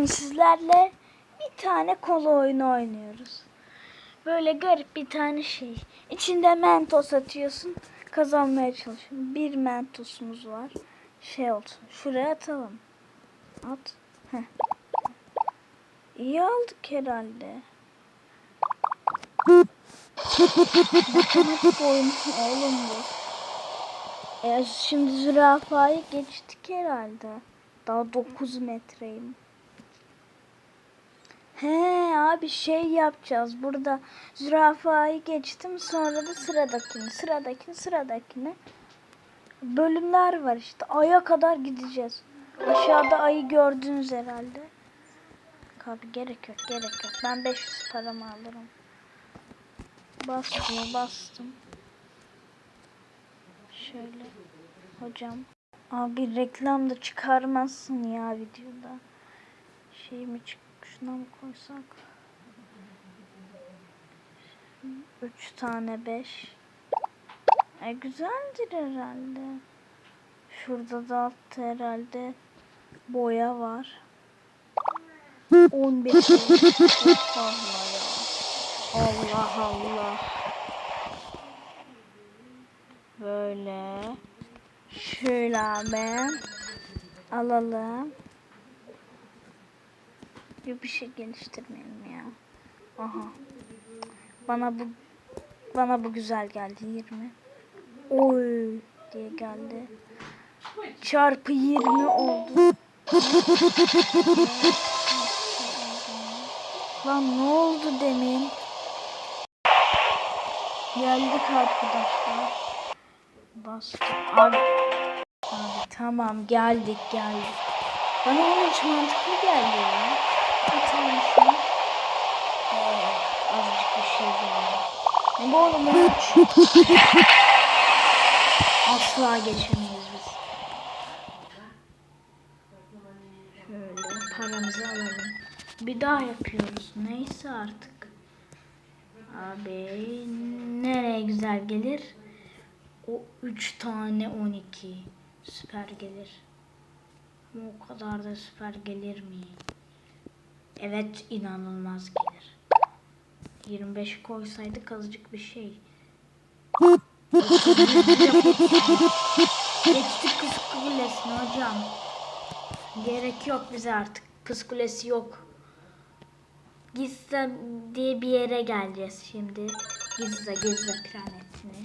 Bugün sizlerle bir tane kola oyunu oynuyoruz. Böyle garip bir tane şey. İçinde mentos atıyorsun. Kazanmaya çalışıyorsun. Bir mentosumuz var. Şey olsun. Şuraya atalım. At. Heh. İyi aldık herhalde. Matematik oyunu oğlum bu. E, şimdi zürafayı geçtik herhalde. Daha 9 metreyim. He abi şey yapacağız. Burada zürafayı geçtim. Sonra da sıradakini, sıradakini, sıradakini. Bölümler var işte. Ay'a kadar gideceğiz. Aşağıda ayı gördünüz herhalde. Abi gerek yok, gerek yok. Ben 500 paramı alırım. Bastım, bastım. Şöyle. Hocam. Abi reklam da çıkarmazsın ya videoda. Şey mi çık şuna mı koysak? Üç tane beş. E güzeldir herhalde. Şurada da altta herhalde boya var. 11 Allah. Allah Allah. Böyle. Şöyle abi. Alalım. Yok bir şey geliştirmeyelim ya. Aha. Bana bu bana bu güzel geldi 20. Oy diye geldi. Çarpı 20 oldu. Lan ne oldu demin? Geldik arkadaşlar. Bastım. Abi, abi tamam geldik geldik. Bana o hiç mantıklı geldi ya. Şunu. Evet, azıcık bir şey geldi. Bu oğlum o üç? Asla geçemeyiz biz. Şöyle paramızı alalım. Bir daha yapıyoruz. Neyse artık. Abi nereye güzel gelir? O 3 tane 12 süper gelir. O kadar da süper gelir mi? Evet inanılmaz gelir. 25 koysaydık azıcık bir şey. Geçtik kız kulesine hocam. Gerek yok bize artık. Kız kulesi yok. Gizza diye bir yere geleceğiz şimdi. Gizza, Gizza planetine.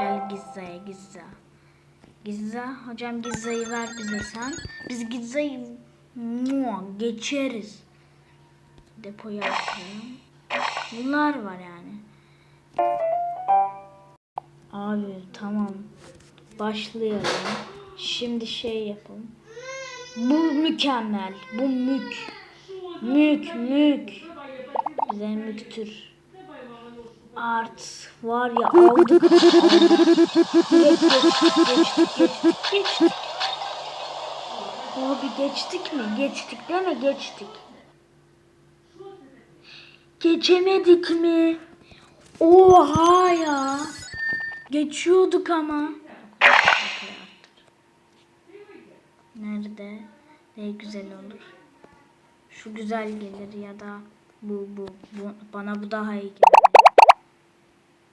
Gel Gizza'ya Gizza. Gizza, hocam Gizza'yı ver bize sen. Biz Gizza'yı mua, geçeriz. Depoya atalım. Bunlar var yani. Abi tamam. Başlayalım. Şimdi şey yapalım. Bu mükemmel. Bu mük. Mük mük. Bize müktür. Art var ya aldık. geçtik, geçtik, geçtik, geçtik. Abi geçtik mi? Geçtik değil mi? Geçtik. Geçemedik mi? Oha ya. Geçiyorduk ama. Nerede? Ne güzel olur. Şu güzel gelir ya da bu bu, bu bana bu daha iyi gelir.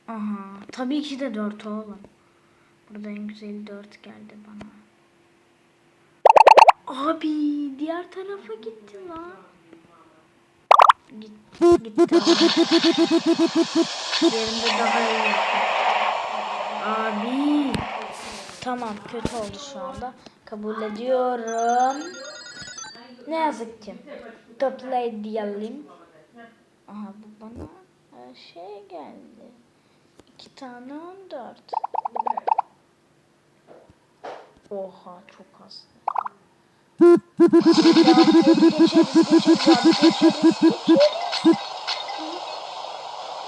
Aha, tabii ki de 4 oğlum. Burada en güzeli 4 geldi bana. Abi diğer tarafa gitti lan. Git, gitti. Yerinde daha iyi. Abi. Tamam kötü oldu şu anda. Kabul ediyorum. Ne yazık ki. Topla diyelim. Aha bu bana e, şey geldi. İki tane on dört. Oha çok az.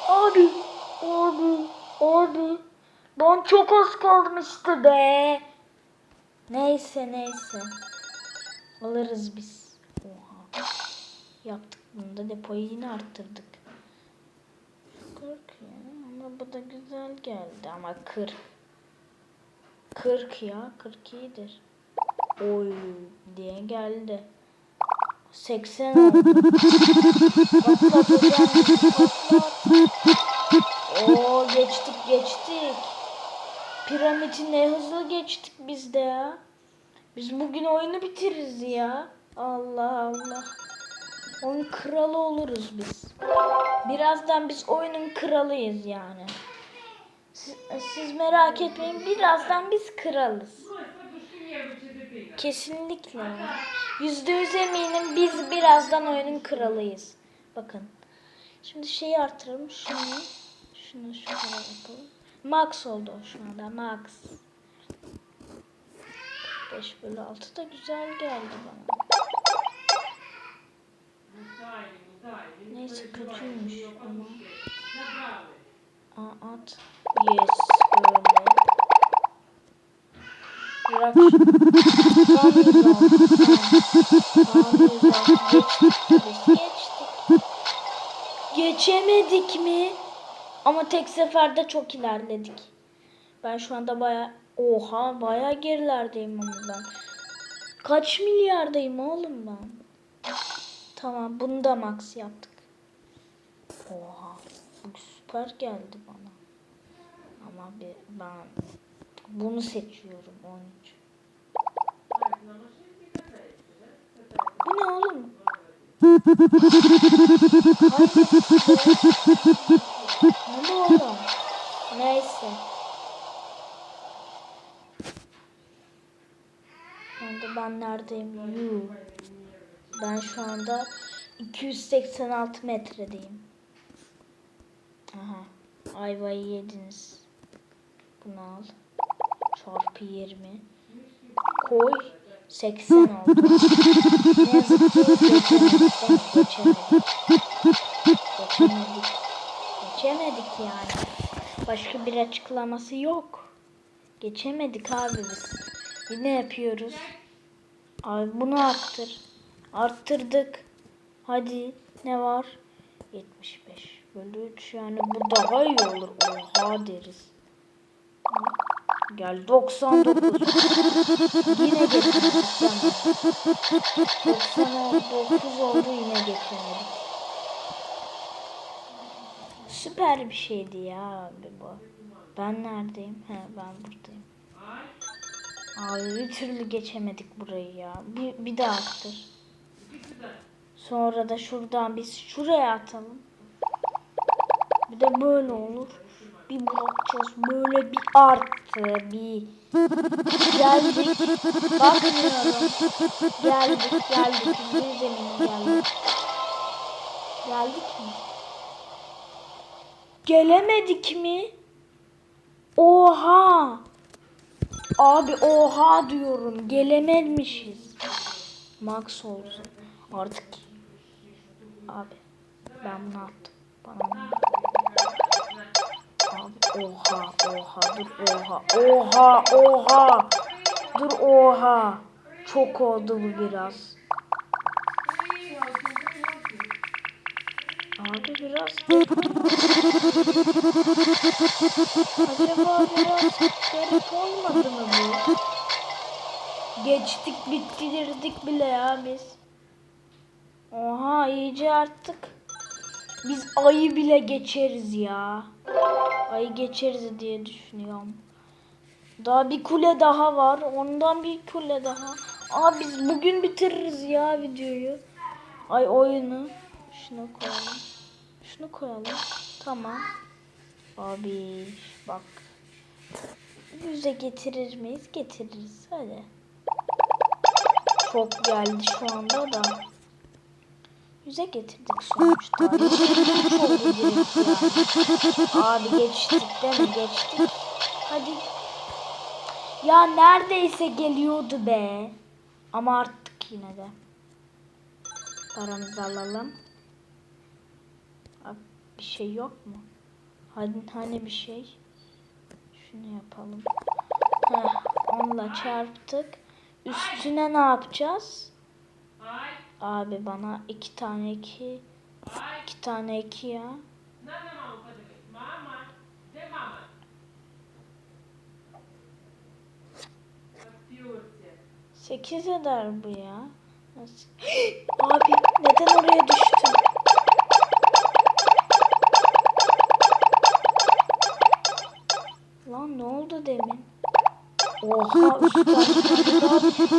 Abi. Abi, abi. Ben çok az kaldım işte be. Neyse neyse. Alırız biz. Oha. Yaptık bunu da depoyu yine arttırdık. 40 ya ama bu da güzel geldi ama 40. 40 ya 40 iyidir. Oy diye geldi. 80 oldu. Patlat hocam patlat. Oo geçtik geçtik. Piramidi ne hızlı geçtik biz de ya. Biz bugün oyunu bitiririz ya. Allah Allah. Oyun kralı oluruz biz. Birazdan biz oyunun kralıyız yani. Siz, siz merak etmeyin birazdan biz kralız. Kesinlikle. Yüzde yüz eminim biz birazdan oyunun kralıyız. Bakın. Şimdi şeyi artıralım. Şunu. Şunu şöyle yapalım. Max oldu şu anda. Max. 5 bölü 6 da güzel geldi bana. Neyse kötüymüş. Aa, at. Yes. Böyle. Bırak şunu. Tam yüz oldu. Tam yüz oldu. Geçtik biz. Geçtik. Geçemedik mi? Ama tek seferde çok ilerledik. Ben şu anda baya... Oha baya gerilerdeyim ben. Kaç milyardayım oğlum ben? Tamam bunu da max yaptık. Oha bu süper geldi bana. Ama bir, ben bunu seçiyorum 13. Bu ne oğlum? Ne oğlum? Neyse. Şu anda ben neredeyim? Yuh. Ben şu anda 286 metredeyim. Aha. Ayvayı yediniz. Bunu al. Çarpı 20. Koy. 80 oldu. ne yazık ki geçemedik. Geçemedik. Geçemedik. Geçemedik yani. Başka bir açıklaması yok. Geçemedik abi biz. Yine yapıyoruz. Abi bunu arttır. Arttırdık. Hadi ne var? 75 bölü 3 yani bu daha iyi olur. Oha deriz. Gel 99. yine geçemedik. Yani. 99 oldu yine geçemedik. Süper bir şeydi ya abi bu. Ben neredeyim? He ben buradayım. Abi bir türlü geçemedik burayı ya. Bir, bir daha attır. Sonra da şuradan biz şuraya atalım. Bir de böyle olur. Bir bakacağız böyle bir arttı bir. Geldik. Bakmıyorum. Geldik geldik. Bir geldik. Geldik mi? Gelemedik mi? Oha! Abi oha diyorum. Gelememişiz. Max oldu. Artık. Abi. Ben bunu attım. Bana ne? Oha oha dur oha oha oha. Dur oha. Çok oldu bu biraz. Abi biraz. Acaba biraz garip olmadı mı bu? Geçtik bitirdik bile ya biz. Oha iyice arttık. Biz ayı bile geçeriz ya. Ayı geçeriz diye düşünüyorum. Daha bir kule daha var. Ondan bir kule daha. Aa biz bugün bitiririz ya videoyu. Ay oyunu. Şunu koyalım. Şunu koyalım. Tamam. Abi bak. Yüze getirir miyiz? Getiririz. Hadi. Çok geldi şu anda da. Yüze getirdik sonuçta. Abi geçtik değil mi? Geçtik. Hadi. Ya neredeyse geliyordu be. Ama arttık yine de. Paramızı alalım. Abi, bir şey yok mu? Hani, hani bir şey? Şunu yapalım. Heh, onunla çarptık. Üstüne ne yapacağız? Abi bana iki tane iki. iki tane iki ya. Sekiz eder bu ya. Abi Neden oraya düştün? Lan ne oldu demin? Oha bir tane daha düştü.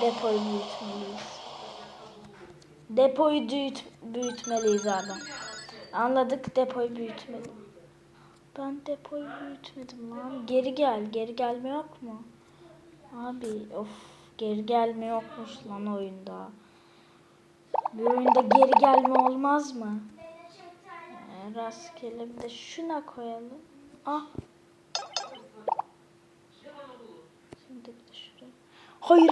Depoyu büyütmeliyiz. Depoyu büyüt, büyütmeliyiz abi. Anladık depoyu büyütmeli. Ben depoyu büyütmedim lan. Geri gel. Geri gelme yok mu? Abi of geri gelme yokmuş lan oyunda. Bir oyunda geri gelme olmaz mı? Ee, rastgele bir de şuna koyalım. Ah. Hayır.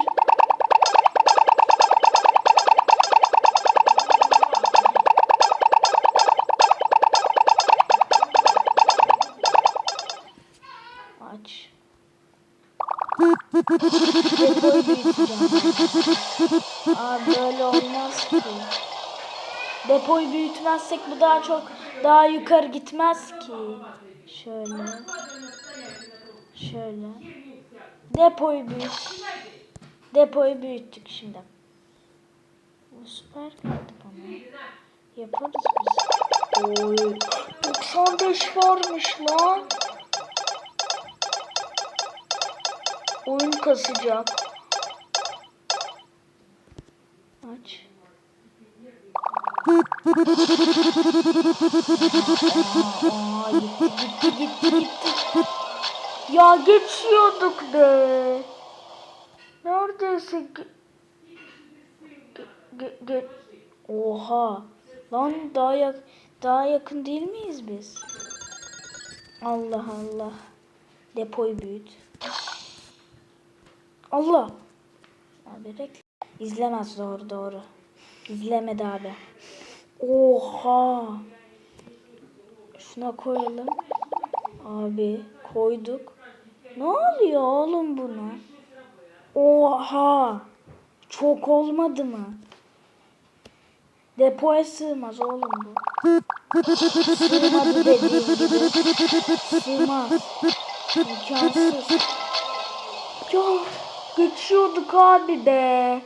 Aa böyle olmaz ki. Depoyu büyütmezsek bu daha çok daha yukarı gitmez ki. Şöyle. Şöyle. Depoyu büyüt. Depoyu büyüttük şimdi. Bu süper geldi bana. Yaparız biz. Oy. 95 varmış lan. Oyun kasacak. Aç. Ya geçiyorduk be. Neredeyse ge- ge- Oha. Lan daha yak daha yakın değil miyiz biz? Allah Allah. Depoyu büyüt. Allah. Abi reklam. İzlemez doğru doğru. İzlemedi abi. Oha. Şuna koyalım. Abi koyduk. Ne oluyor oğlum buna? Oha. Çok olmadı mı? Depoya sığmaz oğlum bu. Sığmadı dediğim. Sığmaz. İmkansız. Ya geçiyorduk abi be.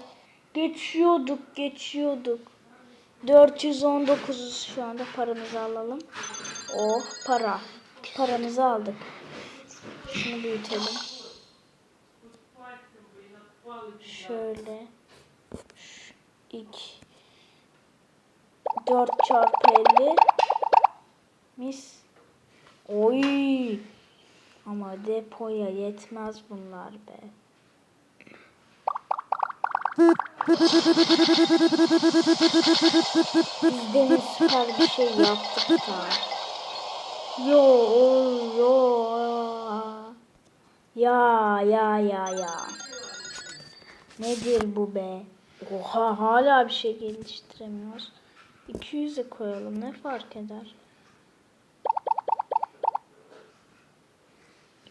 Geçiyorduk, geçiyorduk. 419'uz şu anda paramızı alalım. Oh para. Paramızı aldık. Şunu büyütelim. Şöyle. İki. 4 çarpı 50. Mis. Oy. Ama depoya yetmez bunlar be. Biz demin süper bir şey yaptık da. Yo yo. Ya ya ya ya. Nedir bu be? Oha hala bir şey geliştiremiyoruz. 200'e koyalım ne fark eder?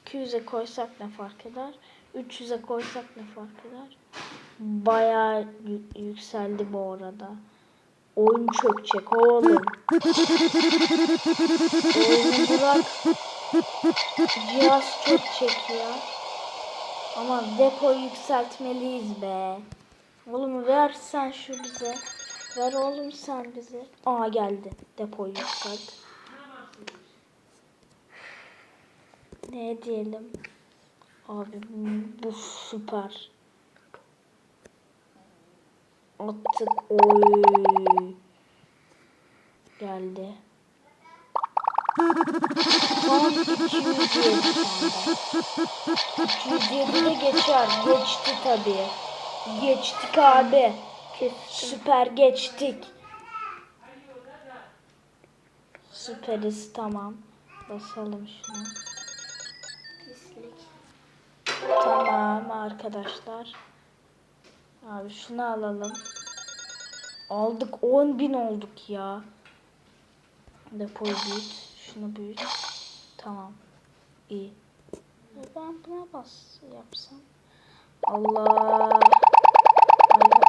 200'e koysak ne fark eder? 300'e koysak ne fark eder? Bayağı yü- yükseldi bu arada. Oyun çökecek oğlum. Oyunu bırak. Cihaz çökecek ya. Ama depoyu yükseltmeliyiz be. Oğlum ver sen şu bize. Ver oğlum sen bize. Aa geldi. Depoyu yükselt. Ne diyelim? Abi bu süper. Attık. Oy. Geldi. Tam 207 şu anda. 207 de geçer. Geçti tabii. Geçtik abi. Süper geçtik. Süperiz tamam. Basalım şuna. Tamam arkadaşlar. Abi şunu alalım. Aldık 10.000 olduk ya. Depoyu büyüt. Şunu büyüt. Tamam. İyi. Ben buna bas yapsam. Allah. Ay,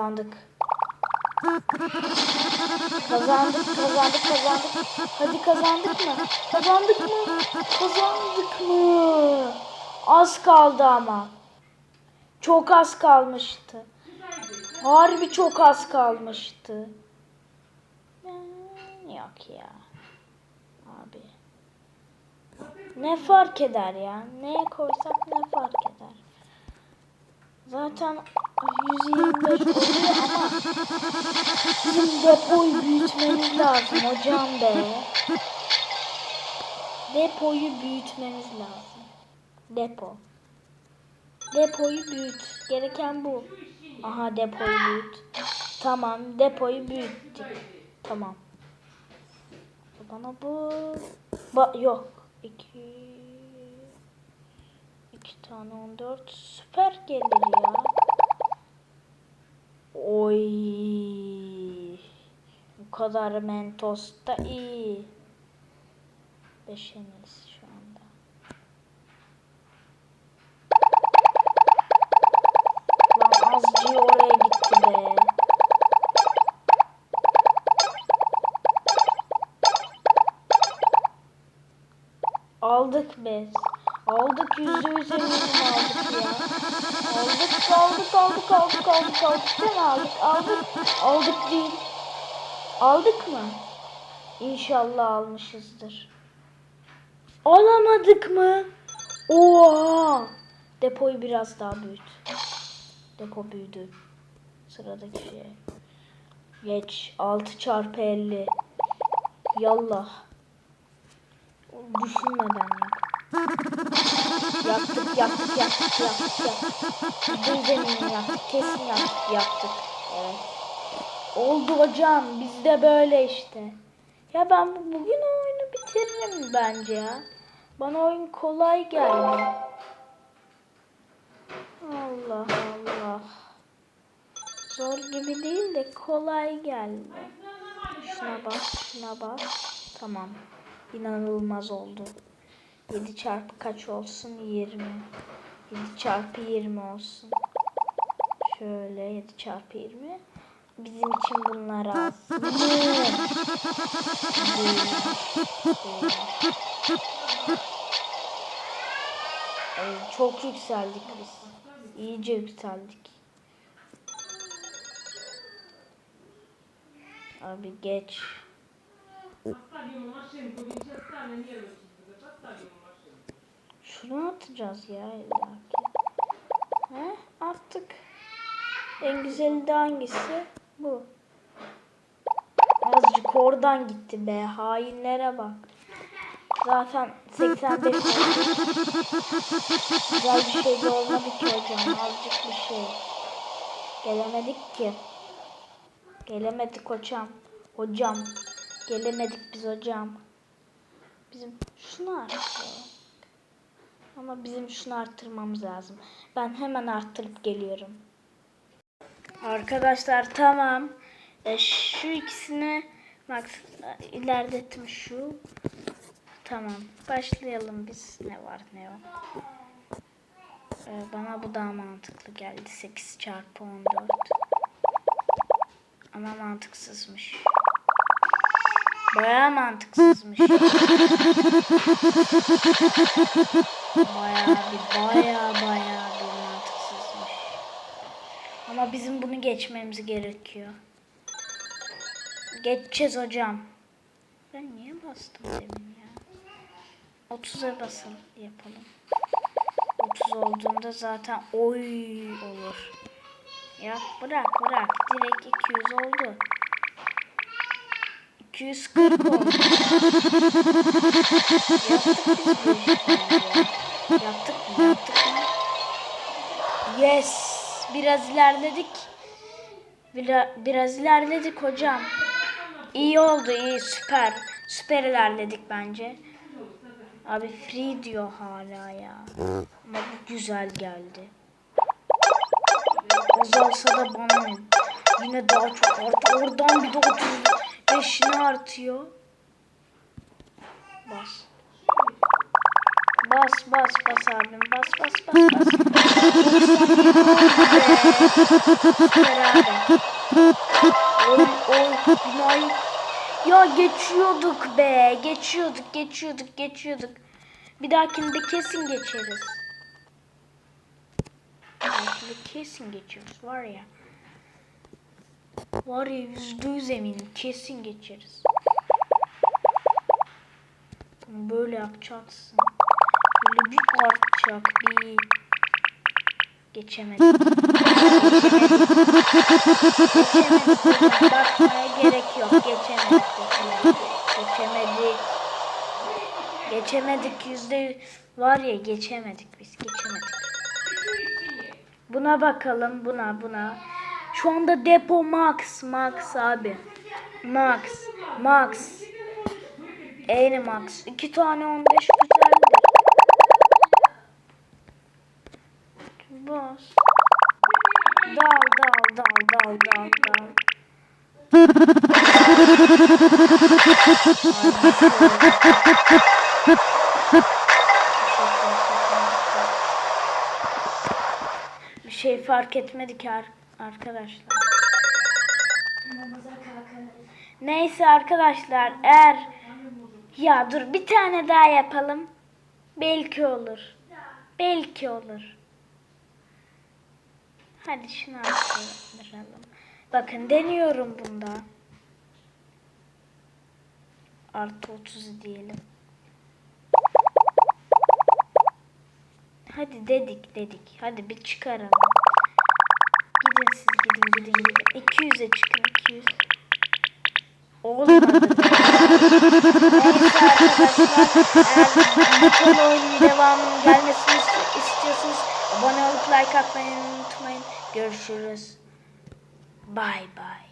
Kazandık. Kazandık, kazandık, kazandık. Hadi kazandık mı? Kazandık mı? Kazandık mı? Az kaldı ama. Çok az kalmıştı. Harbi çok az kalmıştı. Hmm, Yok ya. Abi. Ne fark eder ya? Neye koysak ne fark eder? Zaten 125 oluyor ama bizim depoyu büyütmemiz lazım hocam be. Depoyu büyütmemiz lazım. Depo. Depoyu büyüt. Gereken bu. Aha depoyu büyüt. Tamam depoyu büyüttük. Tamam. Bana bu... Ba yok. İki... İki tane on dört. Süper gelir ya. Oy. Bu kadar mentos da iyi. Beşeniz yüzde yüz eminim aldık ya. Aldık aldık aldık aldık aldık aldık değil mi aldık aldık aldık değil. Aldık mı? İnşallah almışızdır. Alamadık mı? Oha! Depoyu biraz daha büyüt. Depo büyüdü. Sıradaki şey. Geç. 6 çarpı 50. Yallah. Düşünmeden yap. Yaptık, yaptık, yaptık, yaptık, yaptık. Düzenini yaptık, kesin yaptık, yaptık. Evet. Oldu hocam, bizde böyle işte. Ya ben bu- bugün oyunu bitiririm bence ya. Bana oyun kolay geldi. Allah Allah. Zor gibi değil de kolay geldi. Şuna bak, şuna bak. Tamam. İnanılmaz oldu. 7 çarpı kaç olsun? 20. 7 çarpı 20 olsun. Şöyle 7 çarpı 20. Bizim için bunlar az. Çok yükseldik biz. İyice yükseldik. Abi geç. Şunu atacağız ya illaki. He? Attık. En güzeli de hangisi? Bu. Azıcık oradan gitti be. Hainlere bak. Zaten 85 oldu. Güzel bir şey de olmadı ki hocam. Azıcık bir şey. Gelemedik ki. Gelemedik hocam. Hocam. Gelemedik biz hocam. Bizim şunu arttıralım. Ama bizim şunu arttırmamız lazım. Ben hemen arttırıp geliyorum. Arkadaşlar tamam. E, şu ikisini bak ilerlettim şu. Tamam. Başlayalım biz. Ne var ne yok. E, bana bu daha mantıklı geldi. 8 çarpı 14. Ama mantıksızmış. Bayağı mantıksızmış. Bayağı bir bayağı bayağı bir mantıksızmış. Ama bizim bunu geçmemiz gerekiyor. Geçeceğiz hocam. Ben niye bastım demin ya? 30'a basalım yapalım. 30 olduğunda zaten oy olur. Ya bırak bırak direkt 200 oldu. 240 oldu. Yaptık. Yaptık mı? Yaptık mı? Yes. Biraz ilerledik. Biraz, biraz ilerledik hocam. İyi oldu iyi süper. Süper ilerledik bence. Abi free diyor hala ya. Ama bu güzel geldi. Azalsa da bana ne? Yine daha çok arttı. Oradan bir de 35'ini artıyor. Bas. Bas bas bas abim bas bas bas bas. Oy oy binayı. Ya geçiyorduk be. Geçiyorduk geçiyorduk geçiyorduk. Bir dahakinde kesin geçeriz. Bir dahakinde kesin geçiyoruz var ya. Var ya yüzde yüz eminim kesin geçeriz. Böyle yapacaksın. Böyle bir artacak bir. Geçemedim. Geçemedik. Bakmaya gerek yok. Geçemedik. Geçemedik. Geçemedik yüzde var ya geçemedik biz geçemedik. Buna bakalım buna buna. Şu anda depo max max abi. Max max. En max. iki tane 15 güzeldi. Bas. Dal dal dal dal dal dal. Bir şey fark etmedik ar- arkadaşlar. Neyse arkadaşlar eğer ya dur bir tane daha yapalım. Belki olur. Belki olur. Hadi şunu arttıralım. Bakın deniyorum bunda. Artı 30 diyelim. Hadi dedik dedik. Hadi bir çıkaralım. Gidin siz gidin gidin gidin. 200'e çıkın 200. Olmadı. Neyse arkadaşlar. Eğer bu konu oyunun devamının gelmesini ist- istiyorsanız abone olup like atmayı unutmayın. Görüşürüz. Bye bye.